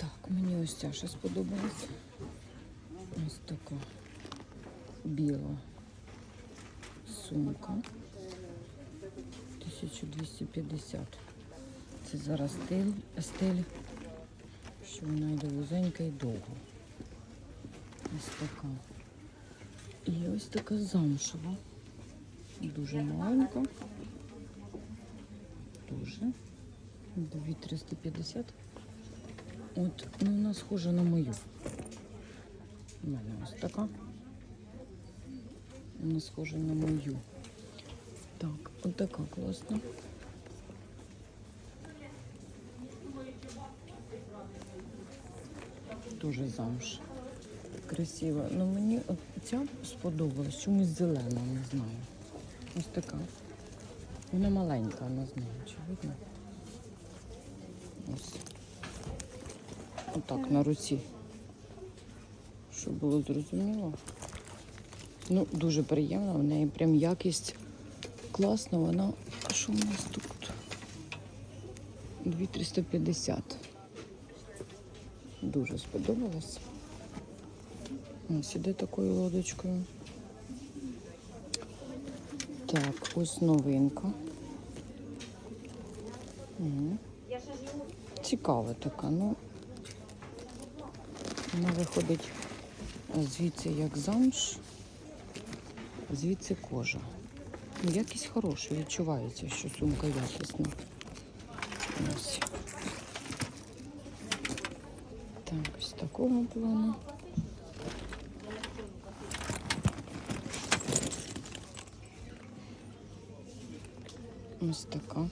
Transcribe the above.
Так, мені ось ця ще сподобалася. Ось така біла сумка. 1250. Це зараз стиль, стиль, що вона йде вузенька і довго. Ось така. І ось така замшева. Дуже маленька. Дуже. 2350. От, ну вона схожа на мою. У мене ось така. Вона схожа на мою. Так, от така класна. Дуже замш. Красива. Ну мені от ця сподобалась, чомусь зелена, не знаю. Ось така. Вона маленька, не знаю, чи видно. Ось. Отак на руці. Щоб було зрозуміло. Ну, дуже приємно, в неї прям якість класна, вона. А що у нас тут? 2350. Дуже сподобалось. Ось іде такою лодочкою. Так, ось новинка. Угу. Цікава така, ну вона виходить звідси як замш, звідси кожа. Ну, Якість хороша, відчувається, що сумка якісна. Ось. Так, ось такого плану. Ось така.